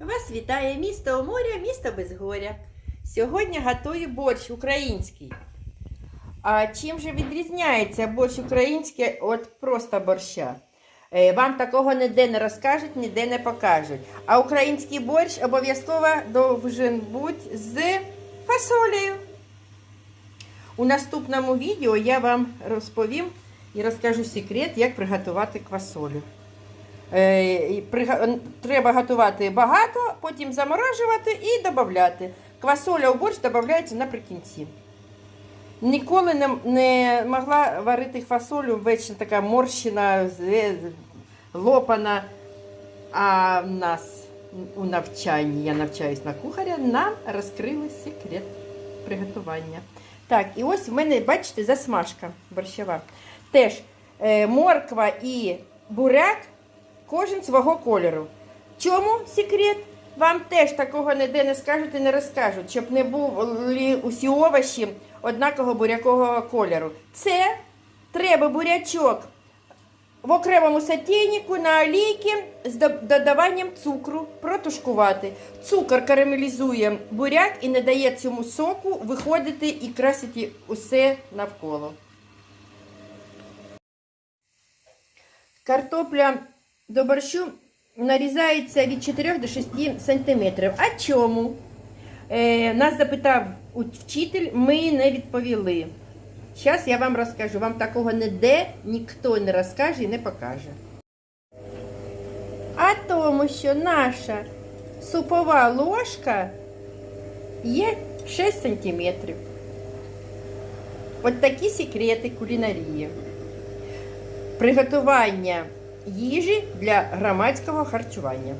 Вас вітає місто у моря, місто без горя. Сьогодні готую борщ український. А чим же відрізняється борщ український від просто борща? Е, Вам такого ніде не розкажуть, ніде не покажуть. А український борщ обов'язково должен бути з фасолею. У наступному відео я вам розповім і розкажу секрет, як приготувати квасолю. Е, Треба готувати багато, потім заморожувати і додати. Квасоля у борщ додається наприкінці. Ніколи не, не могла варити фасолю, вечно така морщина, лопана. А в нас у навчанні, я навчаюсь на кухаря, нам розкрили секрет приготування. Так, і ось в мене, бачите, засмажка борщова. Теж е, морква і буряк кожен свого кольору. Чому секрет? Вам теж такого ніде не скажуть і не розкажуть, щоб не були усі овочі однакового бурякового кольору. Це треба бурячок в окремому сотейнику на олійки з додаванням цукру протушкувати. Цукор карамелізує буряк і не дає цьому соку виходити і красити усе навколо. Картопля до борщу нарізається від 4 до 6 сантиметрів. А чому? Е, нас запитав вчитель, ми не відповіли. Зараз я вам розкажу. Вам такого ніде ніхто не розкаже і не покаже. А тому, що наша супова ложка є 6 сантиметрів. От такі секрети кулінарії. Приготування їжі для громадського харчування.